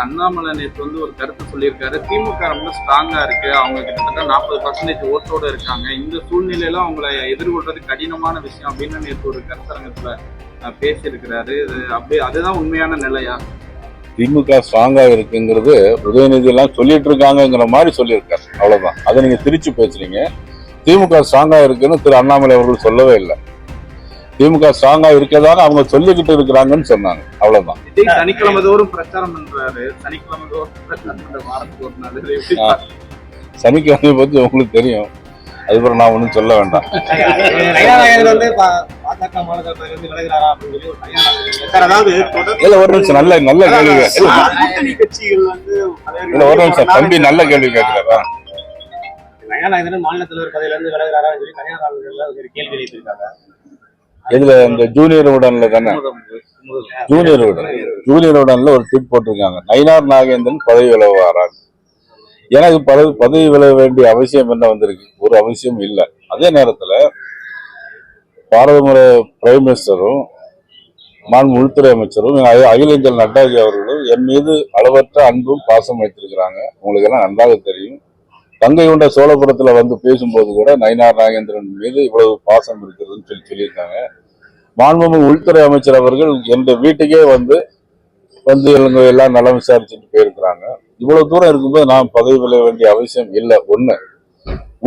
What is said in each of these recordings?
அண்ணாமலை நேற்று வந்து ஒரு கருத்து சொல்லியிருக்காரு. திமுக ரொம்ப ஸ்ட்ராங்கா இருக்கு. அவங்க கிட்டத்தட்ட நாற்பது பர்சன்டேஜ் ஓட்டோட இருக்காங்க. இந்த சூழ்நிலையில அவங்கள எதிர்கொள்றது கடினமான விஷயம் அப்படின்னு நேற்று ஒரு கருத்தரங்கத்துல பேசியிருக்கிறாரு. இது அப்படி அதுதான் உண்மையான நிலையா? திமுக ஸ்ட்ராங்கா இருக்குங்கிறது உதயநிதி எல்லாம் சொல்லிட்டு இருக்காங்கிற மாதிரி சொல்லியிருக்காரு. அவ்வளவுதான். அதை நீங்க திருச்சி பேசுறீங்க. திமுக ஸ்ட்ராங்கா இருக்குன்னு திரு அண்ணாமலை அவர்கள் சொல்லவே இல்லை. திமுக ஸ்ட்ராங்கா இருக்கதான அவங்க சொல்லிக்கிட்டு இருக்கிறாங்கன்னு சொன்னாங்க. அவ்வளவுதான். சனிக்கிழமை தோறும் பிரச்சாரம் பண்றாரு. சனிக்கிழமை தோறும் பிரச்சாரம் பத்தி உங்களுக்கு தெரியும். அதுக்கப்புறம் நான் ஒன்றும் சொல்ல வேண்டாம். விலகுறாரா இல்ல ஒரு நிமிஷம். நல்ல நல்ல கேள்வி இல்ல, ஒரு நிமிஷம். தம்பி நல்ல கேள்வி கேட்கிறாரா? மாநில தலைவர் பதவியிலிருந்து விலகுறாரான்னு சொல்லி தனியார் கேள்வி எழுப்பியிருக்காங்க. இதுல இந்த ஜூனியர் உடன்ல தானே? ஜூனியர் உடன். ஜூனியர் உடன்ல ஒரு ட்வீட் போட்டிருக்காங்க. நயினார் நாகேந்திரன் பதவி விலகுவாரார் எனக்கு பதவி பதவி விலக வேண்டிய அவசியம் என்ன வந்திருக்கு? ஒரு அவசியம் இல்லை. அதே நேரத்துல பாரதமுறை பிரைம் மினிஸ்டரும் மாண்பு உள்துறை அமைச்சரும் அகில அகில இந்திய நட்டாஜி அவர்களும் என் மீது அளவற்ற அன்பும் பாசம் வைத்திருக்கிறாங்க. உங்களுக்கு எல்லாம் நன்றாக தெரியும். தங்கை கொண்ட சோழபுரத்துல வந்து பேசும்போது கூட நயினார் நாகேந்திரன் மீது இவ்வளவு பாசம் இருக்கிறதுன்னு சொல்லி சொல்லியிருக்காங்க. மாண்புமிகு உள்துறை அமைச்சர் அவர்கள் என்ற வீட்டுக்கே வந்து வந்து இவங்க எல்லாம் நலம் விசாரிச்சுட்டு போயிருக்கிறாங்க. இவ்வளவு தூரம் இருக்கும்போது நான் பதவி விளைய வேண்டிய அவசியம் இல்லை. ஒண்ணு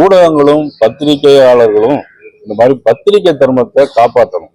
ஊடகங்களும் பத்திரிகையாளர்களும் இந்த மாதிரி பத்திரிகை தர்மத்தை காப்பாற்றணும்.